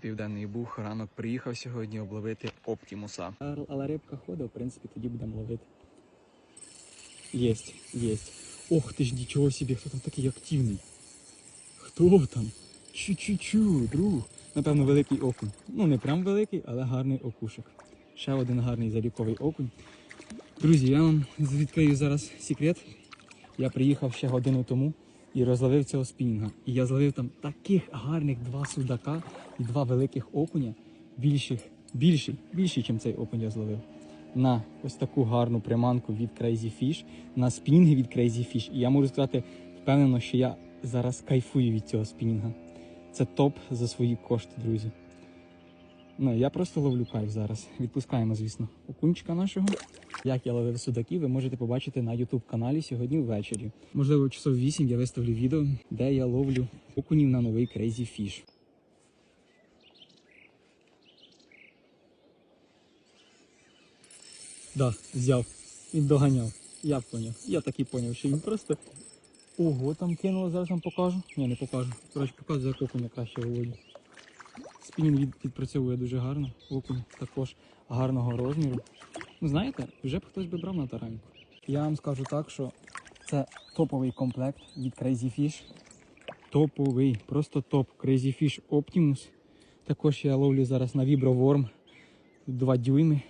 Південний Буг ранок приїхав сьогодні обловити Оптімуса. Але рибка ходить, в принципі, тоді будемо ловити. Єсть, єсть. Ох ти ж нічого собі, хто там такий активний. Хто там? Чу-чу-чу, друг. Напевно, великий окунь. Ну, не прям великий, але гарний окушок. Ще один гарний заліковий окунь. Друзі, я вам відкрию зараз секрет. Я приїхав ще годину тому і розловив цього спінінга. І я зловив там таких гарних два судака і два великих окуня, більших, більший, більший, ніж цей окунь я зловив. На ось таку гарну приманку від Crazy Fish, на спінінги від Crazy Fish. І я можу сказати впевнено, що я зараз кайфую від цього спінінга. Це топ за свої кошти, друзі. Ну, я просто ловлю кайф зараз. Відпускаємо, звісно, окунчика нашого. Як я ловив судаків, ви можете побачити на YouTube каналі сьогодні ввечері. Можливо, часов 8 я виставлю відео, де я ловлю окунів на новий Crazy Fish. Да, взяв. Він доганяв. Я поняв. Я так і поняв, що він просто. Ого, там кинуло, зараз вам покажу. Ні, не покажу. Коротше, покажу, як окуня краще виводять. Спінінг від, відпрацьовує дуже гарно. Окунь також гарного розміру. Ну, знаєте, вже б хтось би брав на тараньку. Я вам скажу так, що це топовий комплект від Crazy Fish. Топовий, просто топ. Crazy Fish Optimus. Також я ловлю зараз на Vibro Worm 2 дюйми.